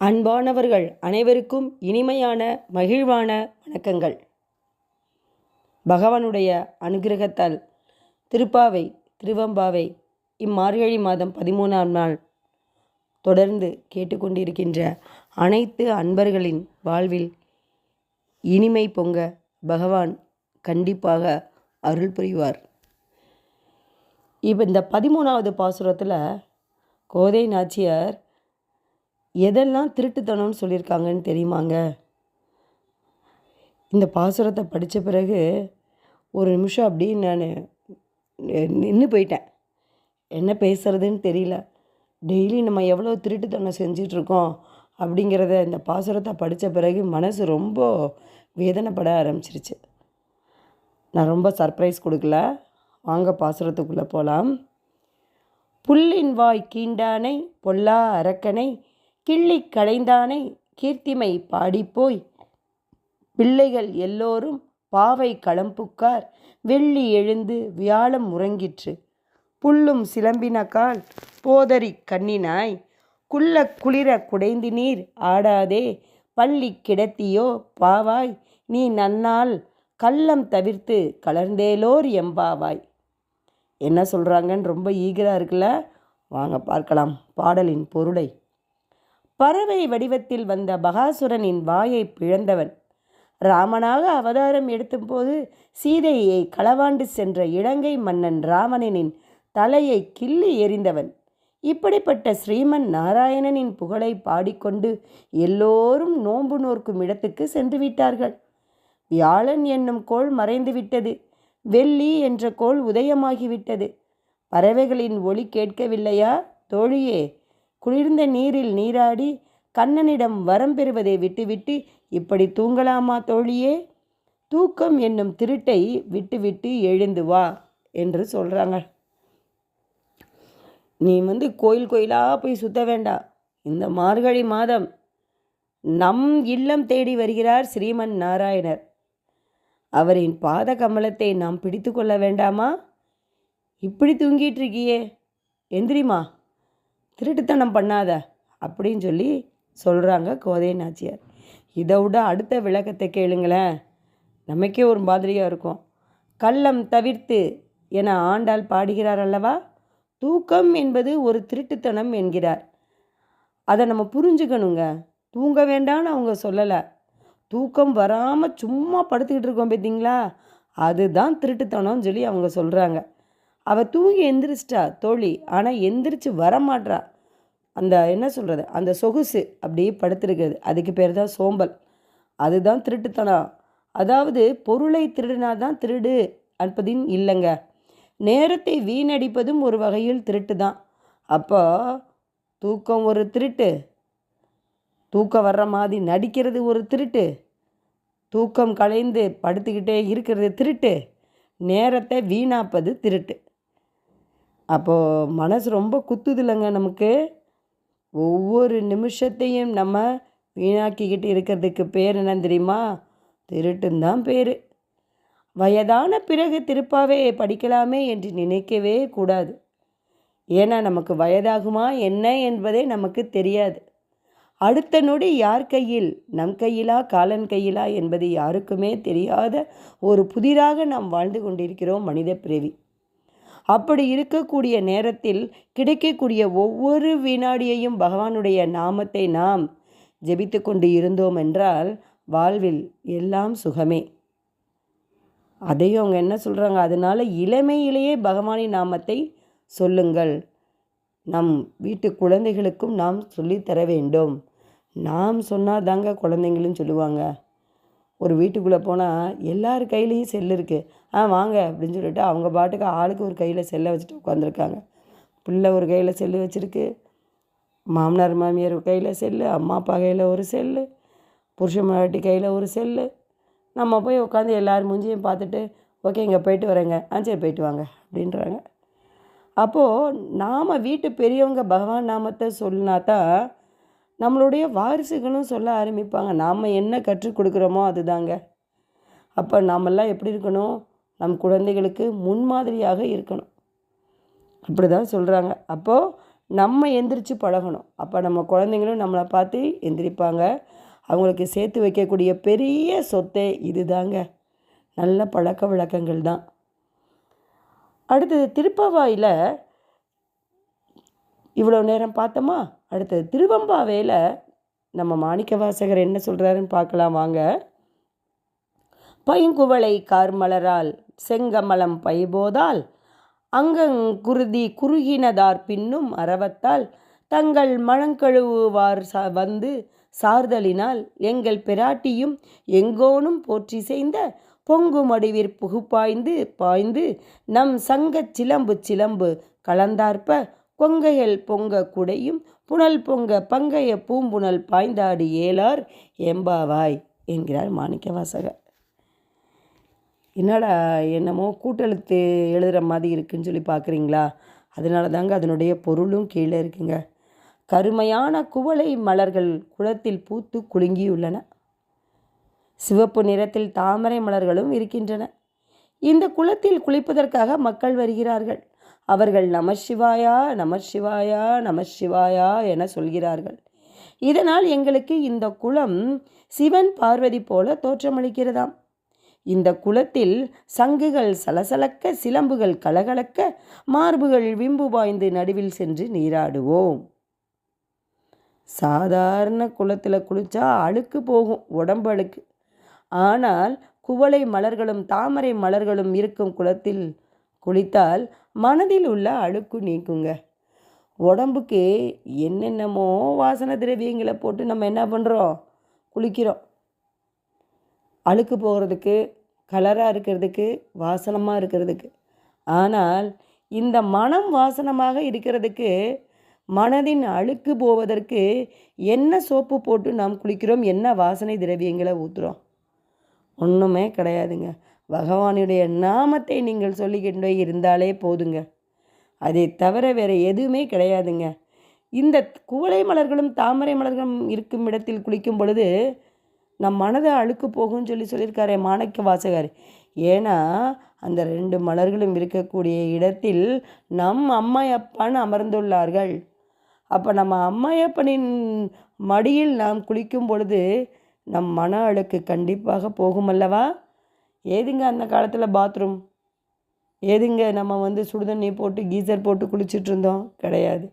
அன்பானவர்கள் அனைவருக்கும் இனிமையான மகிழ்வான வணக்கங்கள். பகவானுடைய அனுகிரகத்தால் திருப்பாவை திருவம்பாவை இம்மார்கழி மாதம் பதிமூணாம் நாள் தொடர்ந்து கேட்டுக்கொண்டிருக்கின்ற அனைத்து அன்பர்களின் வாழ்வில் இனிமை பொங்க பகவான் கண்டிப்பாக அருள் புரிவார். இப்போ இந்த பதிமூணாவது பாசுரத்தில் கோதை நாச்சியார் எதெல்லாம் திருட்டுத்தனம்னு சொல்லியிருக்காங்கன்னு தெரியுமாங்க? இந்த பாசுரத்தை படித்த பிறகு ஒரு நிமிஷம் அப்படியே நான் நின்று போயிட்டேன். என்ன பேசுகிறதுன்னு தெரியல. டெய்லி நம்ம எவ்வளோ திருட்டுத்தனம் செஞ்சிட்ருக்கோம் அப்படிங்கிறத இந்த பாசுரத்தை படித்த பிறகு மனசு ரொம்ப வேதனைப்பட ஆரம்பிச்சிருச்சு. நான் ரொம்ப சர்ப்ரைஸ் கொடுக்கல. வாங்க பாசுரத்துக்குள்ளே போகலாம் புல்லின் வாய் கீண்டானை பொல்லா அரக்கனை கிள்ளி களைந்தானை கீர்த்திமை பாடிப்போய். பிள்ளைகள் எல்லோரும் பாவை களம்புக்கார். வெள்ளி எழுந்து வியாழம் உறங்கிற்று. புல்லும் சிலம்பினக்கால் போதறி கண்ணினாய். குள்ள குளிர குடைந்து நீர் ஆடாதே. பள்ளி கிடத்தியோ பாவாய். நீ நன்னால் கள்ளம் தவிர்த்து கலர்ந்தேலோர் எம்பாவாய். என்ன சொல்கிறாங்கன்னு ரொம்ப ஈகராக இருக்குல்ல? வாங்க பார்க்கலாம். பாடலின் பொருளை. பறவை வடிவத்தில் வந்த பகாசுரனின் வாயை பிழந்தவன். ராமனாக அவதாரம் எடுத்தபோது சீதையை களவாண்டு சென்ற இலங்கை மன்னன் ராவணனின் தலையை கிள்ளி எறிந்தவன். இப்படிப்பட்ட ஸ்ரீமன் நாராயணனின் புகழை பாடிக்கொண்டு எல்லோரும் நோன்பு நோர்க்கும் இடத்துக்கு சென்று விட்டார்கள். வியாழன் என்னும் கோள் மறைந்து விட்டது. வெள்ளி என்ற கோள் உதயமாகிவிட்டது பறவைகளின் ஒளி கேட்கவில்லையா? தோழியே குளிர்ந்த நீரில் நீராடி கண்ணனிடம் வரம் பெறுவதை விட்டுவிட்டு இப்படி தூங்கலாமா தோழியே? தூக்கம் என்னும் திருட்டை விட்டுவிட்டு எழுந்து வா என்று சொல்கிறாங்க நீ வந்து கோயில் கோயிலாக போய் சுத்த வேண்டாம் இந்த மார்கழி மாதம் நம் இல்லம் தேடி வருகிறார் ஸ்ரீமன் நாராயணர். அவரின் பாத கமலத்தை நாம் பிடித்து கொள்ள வேண்டாமா? இப்படி தூங்கிட்டு இருக்கியே. எந்திரிமா திருட்டுத்தனம் பண்ணாத அப்படின்னு சொல்லி சொல்கிறாங்க கோதை நாச்சியார். இதை விட அடுத்த விளக்கத்தை கேளுங்களேன். நமக்கே ஒரு மாதிரியாக இருக்கும். கள்ளம் தவிர்த்து என ஆண்டாள் பாடுகிறார் அல்லவா? தூக்கம் என்பது ஒரு திருட்டுத்தனம் என்கிறார். அதை நம்ம புரிஞ்சுக்கணுங்க. தூங்க வேண்டாம்னு அவங்க சொல்லலை. தூக்கம் வராமல் சும்மா படுத்துக்கிட்டு இருக்கோம் பார்த்தீங்களா அதுதான் திருட்டுத்தனம்னு சொல்லி அவங்க சொல்கிறாங்க அவள் தூங்கி எந்திரிச்சிட்டா தோழி. ஆனால் எந்திரிச்சு வரமாட்றா. அந்த என்ன சொல்கிறது அந்த சொகுசு அப்படியே படுத்திருக்கிறது. அதுக்கு பேர் தான் சோம்பல். அதுதான் திருட்டுத்தனம் அதாவது பொருளை திருடினா தான் திருடு அன்பதின் இல்லைங்க. நேரத்தை வீணடிப்பதும் ஒரு வகையில் திருட்டு தான் அப்போ தூக்கம் ஒரு திருட்டு. தூக்கம் வர்ற மாதிரி நடிக்கிறது ஒரு திருட்டு. தூக்கம் கலைந்து படுத்துக்கிட்டே இருக்கிறது திருட்டு. நேரத்தை வீணாப்பது திருட்டு. அப்போது மனசு ரொம்ப குத்துதில்லைங்க நமக்கு. ஒவ்வொரு நிமிஷத்தையும் நம்ம வீணாக்கிக்கிட்டு இருக்கிறதுக்கு பேர் என்ன தெரியுமா? திருட்டுந்தான் பேர். வயதான பிறகு திருப்பாவே படிக்கலாமே என்று நினைக்கவே கூடாது. ஏன்னா நமக்கு வயதாகுமா என்ன என்பதே நமக்கு தெரியாது. அடுத்த நொடி யார் கையில்? நம் கையிலா காலன் கையிலா என்பது யாருக்குமே தெரியாத ஒரு புதிராக நாம் வாழ்ந்து கொண்டிருக்கிறோம் மனித பிறவி. அப்படி இருக்கக்கூடிய நேரத்தில் கிடைக்கக்கூடிய ஒவ்வொரு வினாடியையும் பகவானுடைய நாமத்தை நாம் ஜெபித்து கொண்டு இருந்தோம் என்றால் வாழ்வில் எல்லாம் சுகமே. அதையும் அவங்க என்ன சொல்கிறாங்க அதனால் இளமையிலேயே பகவானின் நாமத்தை சொல்லுங்கள். நம் வீட்டு குழந்தைகளுக்கும் நாம் சொல்லித்தர வேண்டும். நாம் சொன்னால் தாங்க குழந்தைங்களும் சொல்லுவாங்க. ஒரு வீட்டுக்குள்ளே போனால் எல்லார் கையிலையும் செல் இருக்குது ஆ வாங்க அப்படின்னு சொல்லிட்டு அவங்க பாட்டுக்கு ஆளுக்கு ஒரு கையில் செல்லை வச்சுட்டு உட்காந்துருக்காங்க. பிள்ளை ஒரு கையில் செல்லு வச்சுருக்கு. மாமனார் மாமியார் கையில் செல்லு அம்மா அப்பா கையில் ஒரு செல்லு புருஷ மராட்டி கையில் ஒரு செல்லு. நம்ம போய் உட்காந்து எல்லோரும் மூஞ்சியும் பார்த்துட்டு ஓகே இங்கே போயிட்டு வரேங்க. ஆ சரி போயிட்டு வாங்க. அப்படின்றாங்க. அப்போது நாம் வீட்டு பெரியவங்க பகவான் நாமத்தை சொல்லினா தான் நம்மளுடைய வாரிசுகளும் சொல்ல ஆரம்பிப்பாங்க. நாம் என்ன கற்றுக் கொடுக்குறோமோ அதுதாங்க. அப்போ நாமெல்லாம் எப்படி இருக்கணும்? நம் குழந்தைகளுக்கு முன்மாதிரியாக இருக்கணும். அப்படி தான் சொல்கிறாங்க அப்போது நம்ம எந்திரிச்சு பழகணும். அப்போ நம்ம குழந்தைங்களும் நம்மளை பார்த்து எந்திரிப்பாங்க. அவங்களுக்கு சேர்த்து வைக்கக்கூடிய பெரிய சொத்தே இதுதாங்க. நல்ல பழக்க வழக்கங்கள் தான். அடுத்தது திருப்பவாயில் இவ்வளோ நேரம் பார்த்தோமா? அடுத்தது திருவம்பாவையில் நம்ம மாணிக்க வாசகர் என்ன சொல்கிறாருன்னு பார்க்கலாம் வாங்க. பைங்குவளை கார்மலரால் செங்கமலம் பைபோதால் அங்கங்குருதி குறுகினதார் பின்னும் அறவத்தால் தங்கள் மழங்கழுவுவார் சா வந்து சார்தலினால் எங்கள் பிராட்டியும் எங்கோனும் போற்றி செய்த பொங்கு மடிவிற் புகுப்பாய்ந்து பாய்ந்து நம் சங்கச் சிலம்பு சிலம்பு கலந்தார்ப்ப கொங்கையல் பொங்க குடையும் புனல் பொங்க பங்கைய பூம்புணல் பாய்ந்தாடி ஏலார் எம்பாவாய் என்கிறார் மாணிக்கவாசகர். என்னடா என்னமோ கூட்டெழுத்து எழுதுகிற மாதிரி இருக்குன்னு சொல்லி பார்க்குறீங்களா அதனால தாங்க அதனுடைய பொருளும் கீழே இருக்குங்க. கருமையான குவளை மலர்கள் குளத்தில் பூத்து குலுங்கியுள்ளன. சிவப்பு நிறத்தில் தாமரை மலர்களும் இருக்கின்றன. இந்த குளத்தில் குளிப்பதற்காக மக்கள் வருகிறார்கள். அவர்கள் நமசிவாயா நமசிவாயா நமசிவாயா என சொல்கிறார்கள். இதனால் எங்களுக்கு இந்த குளம் சிவன் பார்வதி போல தோற்றமளிக்கிறதாம். இந்த குளத்தில் சங்குகள் சலசலக்க சிலம்புகள் கலகலக்க மார்புகள் விம்பு பாய்ந்து நடுவில் சென்று நீராடுவோம். சாதாரண குளத்தில் குளித்தா அழுக்கு போகும் உடம்பு அழுக்கு. ஆனால் குவளை மலர்களும் தாமரை மலர்களும் இருக்கும் குளத்தில் குளித்தால் மனதில் உள்ள அழுக்கு நீக்குங்க. உடம்புக்கு என்னென்னமோ வாசனை திரவியங்களை போட்டு நம்ம என்ன பண்ணுறோம் குளிக்கிறோம். அழுக்கு போகிறதுக்கு கலராக இருக்கிறதுக்கு வாசனமாக இருக்கிறதுக்கு. ஆனால் இந்த மனம் வாசனமாக இருக்கிறதுக்கு மனதின் அழுக்கு போவதற்கு என்ன சோப்பு போட்டு நாம் குளிக்கிறோம்? என்ன வாசனை திரவியங்களை ஊற்றுறோம் ஒன்றுமே கிடையாதுங்க. பகவானுடைய நாமத்தை நீங்கள் சொல்லிக்கிட்டே இருந்தாலே போதுங்க. அதை தவிர வேறு எதுவுமே கிடையாதுங்க. இந்த குவளை மலர்களும் தாமரை மலர்களும் இருக்கும் இடத்தில் குளிக்கும் பொழுது நம் மனதை அழுக்கு போகும்னு சொல்லி சொல்லியிருக்காரு மாணக்க வாசகர். ஏன்னா அந்த ரெண்டு மலர்களும் இருக்கக்கூடிய இடத்தில் நம் அம்மையப்பான்னு அமர்ந்துள்ளார்கள். அப்போ நம்ம அம்மையப்பனின் மடியில் நாம் குளிக்கும் பொழுது நம் மன அழுக்கு கண்டிப்பாக போகும் அல்லவா ஏதுங்க அந்த காலத்தில் பாத்ரூம் ஏதுங்க நம்ம வந்து சுடுதண்ணி போட்டு கீசர் போட்டு குளிச்சுட்டு இருந்தோம்? கிடையாது.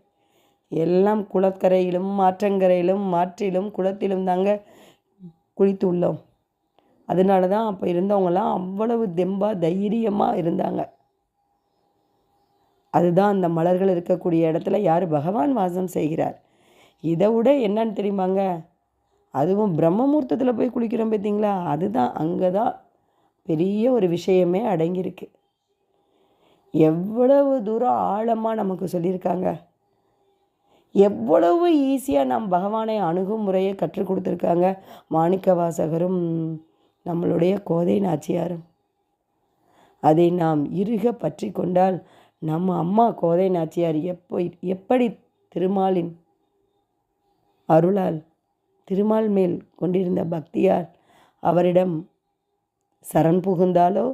எல்லாம் குளக்கரையிலும் மாற்றங்கரையிலும் மாற்றிலும் குளத்திலும் தாங்க குளித்து உள்ளோம். அதனால தான் அப்போ இருந்தவங்களாம் அவ்வளவு தெம்பாக தைரியமாக இருந்தாங்க. அதுதான் அந்த மலர்கள் இருக்கக்கூடிய இடத்துல யார் பகவான் வாசம் செய்கிறார். இதை விட என்னன்னு தெரியுமாங்க? அதுவும் பிரம்மமூர்த்தத்தில் போய் குளிக்கிறோம் பார்த்தீங்களா அதுதான் அங்கே தான் பெரிய ஒரு விஷயமே அடங்கியிருக்கு. எவ்வளவு தூரம் ஆழமாக நமக்கு சொல்லியிருக்காங்க. எவ்வளவு ஈஸியாக நம் பகவானை அணுகும் முறையை கற்றுக் கொடுத்துருக்காங்க மாணிக்க வாசகரும் நம்மளுடைய கோதை நாச்சியாரும். அதை நாம் இருக பற்றி கொண்டால் நம்ம அம்மா கோதை நாச்சியார் எப்போ எப்படி திருமாலின் அருளால் திருமால் மேல் கொண்டிருந்த பக்தியார் அவரிடம் சரண் புகுந்தாலோ?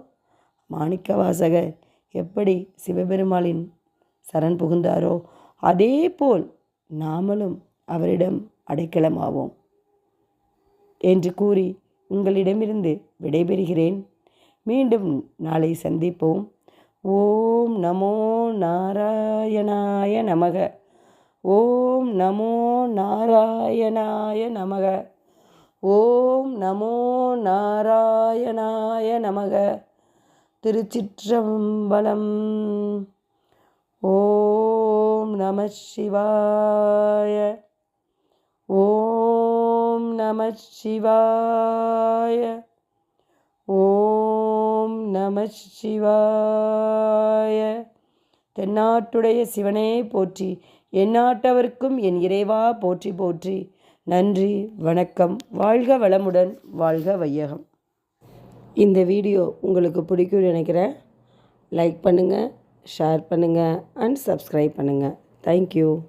மாணிக்கவாசகர் எப்படி சிவபெருமாளின் சரண் புகுந்தாரோ? அதே போல் நாமளும் அவரிடம் அடைக்கலமாவோம். என்று கூறி உங்களிடமிருந்து விடைபெறுகிறேன். மீண்டும் நாளை சந்திப்போம். ஓம் நமோ நாராயணாய நமக. ஓம் நமோ நாராயணாய நமக. ஓம் நமோ நாராயணாய நமக. திருச்சிற்றம்பலம். ஓம் நம சிவாய. ஓம் நம சிவாய. ஓம் நம சிவாய. தென்னாட்டுடைய சிவனே போற்றி எந்நாட்டவர்க்கும் என் இறைவா போற்றி போற்றி. நன்றி வணக்கம் வாழ்க வளமுடன் வாழ்க வையகம். இந்த வீடியோ உங்களுக்கு பிடிக்கும்னு நினைக்கிறேன். லைக் பண்ணுங்கள் ஷேர் பண்ணுங்கள் அண்ட் சப்ஸ்கிரைப் பண்ணுங்கள் Thank you.